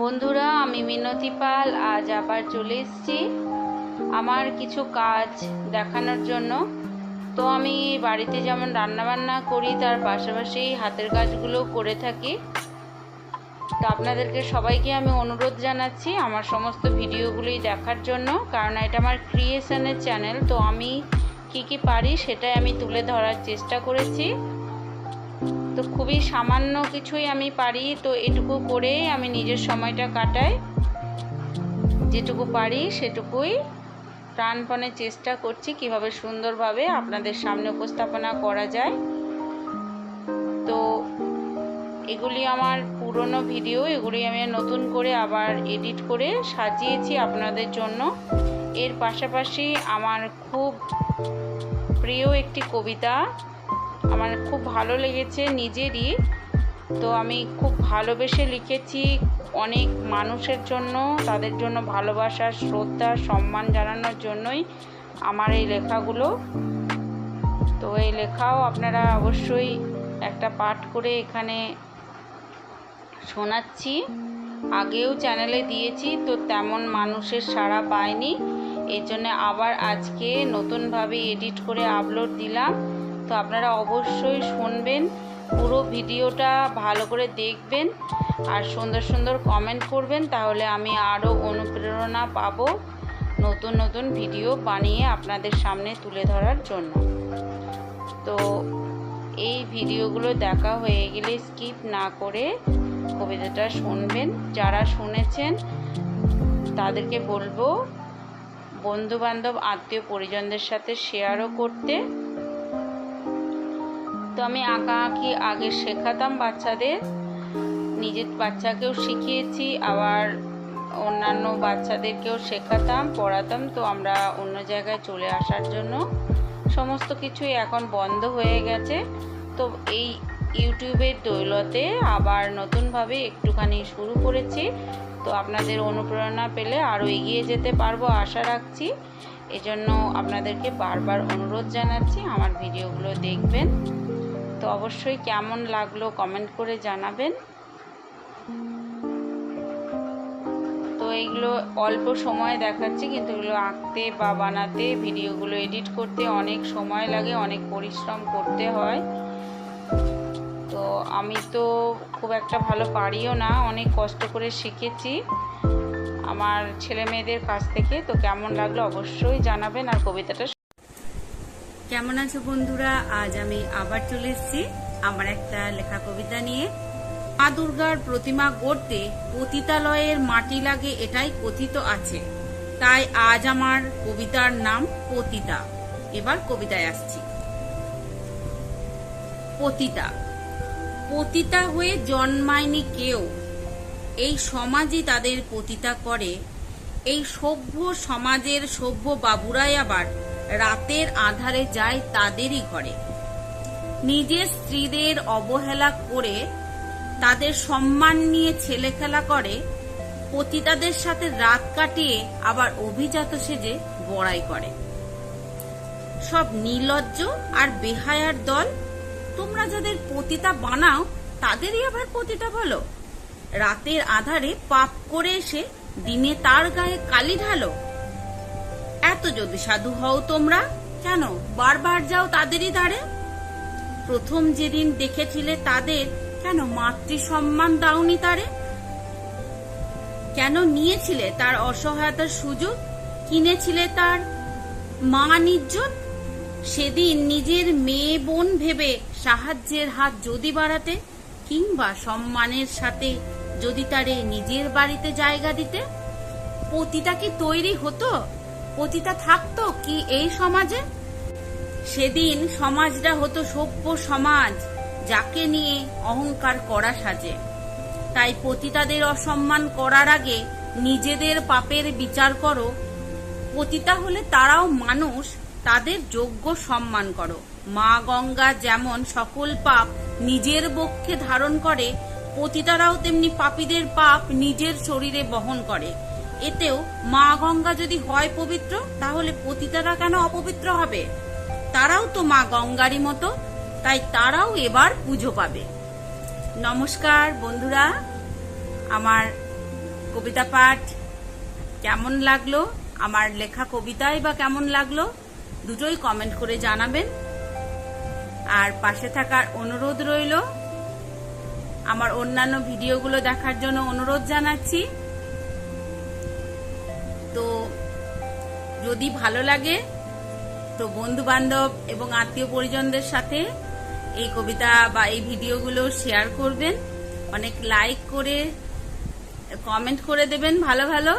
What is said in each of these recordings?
বন্ধুরা, আমি মিনতি পাল, আজ আবার চলে এসেছি আমার কিছু কাজ দেখানোর জন্য। তো আমি বাড়িতে যেমন রান্নাবান্না করি, তার পাশাপাশি হাতের কাজগুলো করে থাকি। তো আপনাদেরকে সবাইকে আমি অনুরোধ জানাচ্ছি আমার সমস্ত ভিডিওগুলোই দেখার জন্য, কারণ এটা আমার ক্রিয়েশনের চ্যানেল তো আমি কি কি পারি সেটাই আমি তুলে ধরার চেষ্টা করেছি। তো খুবই সামান্য কিছুই আমি পারি, তো এটুকু করেই আমি নিজের সময়টা কাটাই। যেটুকু পারি সেটুকুই প্রাণপণে চেষ্টা করছি কীভাবে সুন্দরভাবে আপনাদের সামনে উপস্থাপনা করা যায়। তো এগুলি আমার পুরনো ভিডিও, এগুলি আমি নতুন করে আবার এডিট করে সাজিয়েছি আপনাদের জন্য। এর পাশাপাশি আমার খুব প্রিয় একটি কবিতা আমার খুব ভালো লেগেছে নিজেরই। তো আমি খুব ভালোবেসে লিখেছি অনেক মানুষের জন্য, তাদের জন্য ভালোবাসা, শ্রদ্ধা, সম্মান জানানোর জন্যই আমার এই লেখাগুলো। তো এই লেখাও আপনারা অবশ্যই একটা পাঠ করে এখানে শোনাচ্ছি। আগেও চ্যানেলে দিয়েছি, তো তেমন মানুষের সাড়া পায়নি এর জন্য আবার আজকে নতুনভাবে এডিট করে আপলোড দিলাম। তো আপনারা অবশ্যই শুনবেন, পুরো ভিডিওটা ভালো করে দেখবেন আর সুন্দর সুন্দর কমেন্ট করবেন, তাহলে আমি আরও অনুপ্রেরণা পাব নতুন নতুন ভিডিও বানিয়ে আপনাদের সামনে তুলে ধরার জন্য। তো এই ভিডিওগুলো দেখা হয়ে গেলে স্কিপ না করে কবিতাটা শুনবেন। যারা শুনেছেন, তাদেরকে বলব বন্ধু বান্ধব আত্মীয় পরিজনদের সাথে শেয়ারও করতে। তো আমি আঁকা আঁকি আগে শেখাতাম বাচ্চাদের। নিজের বাচ্চাকেও শিখিয়েছি, আবার অন্যান্য বাচ্চাদেরকেও শেখাতাম, পড়াতাম। তো আমরা অন্য জায়গায় চলে আসার জন্য সমস্ত কিছুই এখন বন্ধ হয়ে গেছে। তো এই ইউটিউবের দৌলতে আবার নতুনভাবে একটুখানি শুরু করেছি। তো আপনাদের অনুপ্রেরণা পেলে আরও এগিয়ে যেতে পারব আশা রাখছি। এজন্য আপনাদেরকে বারবার অনুরোধ জানাচ্ছি, আমার ভিডিওগুলো দেখবেন। তো অবশ্যই কেমন লাগল কমেন্ট করে জানাবেন। তো এইগুলো অল্প সময় দেখাচ্ছি, কিন্তু এগুলো আঁকতে বা বানাতে, ভিডিওগুলো এডিট করতে অনেক সময় লাগে, অনেক পরিশ্রম করতে হয়। তো আমি তো খুব একটা ভালো পারিও না, অনেক কষ্ট করে শিখেছি আমার ছেলে মেয়েদের কাছ থেকে। তো কেমন লাগল অবশ্যই জানাবেন, আর কবিতাটা কেমন আছো বন্ধুরা? আজ আমি আবার চলে এসেছি আমার একটা লেখা কবিতা নিয়ে। মা দুর্গার প্রতিমা গড়তে পতিতালয়ের মাটি লাগে এটাই কথিত আছে। তাই আজ আমার কবিতার নাম পতিতা। এবার কবিতায় আসছি। পতিতা। পতিতা হয়ে জন্মায়নি কেউ। এই সমাজই তাদের পতিতা করে। এই সভ্য সমাজের সভ্য বাবুরাই আবার রাতের আধারে যায় তাদেরই ঘরে। নিজের স্ত্রীদের অবহেলা করে তাদের সম্মান নিয়ে ছেলে খেলা করে, পতিতাদের সাথে রাত কাটিয়ে আবার অভিজাত সেজে বড়াই করে। সব নির্লজ্জ আর বেহায়ার দল, তোমরা যাদের পতিতা বানাও, তাদেরই আবার পতিতা বলো। রাতের আধারে পাপ করে এসে দিনে তার গায়ে কালি ঢালো। এত যদি সাধু হও তোমরা কেন বারবার যাও তাদেরই ধারে। প্রথম যেদিন দেখেছিলে তাদের, কেন মাতৃ সম্মান দাওনি তারে? কেন নিয়েছিলে তার অসহায়তার সুযোগ? কিনেছিলে তার মা নির্জন সেদিন নিজের মেয়ে বোন ভেবে সাহায্যের হাত যদি বাড়াতে, কিংবা সম্মানের সাথে যদি তারে নিজের বাড়িতে জায়গা দিতে? পতিতা কি তৈরি হতো? পতিতা থাকতো কি এই সমাজে? সেদিন সমাজটা হতো সভ্য সমাজ, যাকে নিয়ে অহংকার করা সাজে। তাই পতিতাদের অসম্মান করার আগে নিজেদের পাপের বিচার করো। পতিতা হলে তারাও মানুষ, তাদের যোগ্য সম্মান করো। মা গঙ্গা যেমন সকল পাপ নিজের বক্ষে ধারণ করে, পতিতারাও তেমনি পাপীদের পাপ নিজের শরীরে বহন করে। এতেও মা গঙ্গা যদি হয় পবিত্র, তাহলে পতিতারা কেন অপবিত্র হবে? তারাও তো মা গঙ্গারই মতো, তাই তারাও এবার পুজো পাবে। নমস্কার বন্ধুরা, আমার কবিতা পাঠ কেমন লাগল? আমার লেখা কবিতাই বা কেমন লাগল? দুটোই কমেন্ট করে জানাবেন। আর পাশে থাকার অনুরোধ রইল, আমার অন্যান্য ভিডিওগুলো দেখার জন্য অনুরোধ জানাচ্ছি। তো যদি ভালো লাগে, তো বন্ধু বান্ধব এবং আত্মীয় পরিজনদের সাথে এই কবিতা বা এই ভিডিওগুলো শেয়ার করবেন। অনেক লাইক করে কমেন্ট করে দেবেন ভালো ভালো।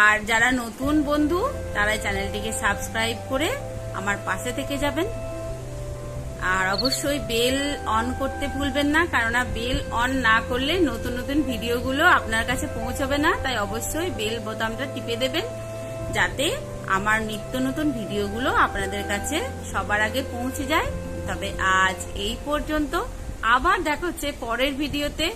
আর যারা নতুন বন্ধু, তারা চ্যানেলটিকে সাবস্ক্রাইব করে আমার পাশে থেকে যাবেন। আর অবশ্যই বেল অন করতে ভুলবেন না, কেননা বেল অন না করলে নতুন নতুন ভিডিওগুলো আপনার কাছে পৌঁছবে না, তাই অবশ্যই বেল বোতামটা টিপে দেবেন যাতে আমার নিত্য নতুন ভিডিওগুলো আপনাদের কাছে সবার আগে পৌঁছে যায়। তবে আজ এই পর্যন্ত, আবার দেখা হচ্ছে পরের ভিডিওতে।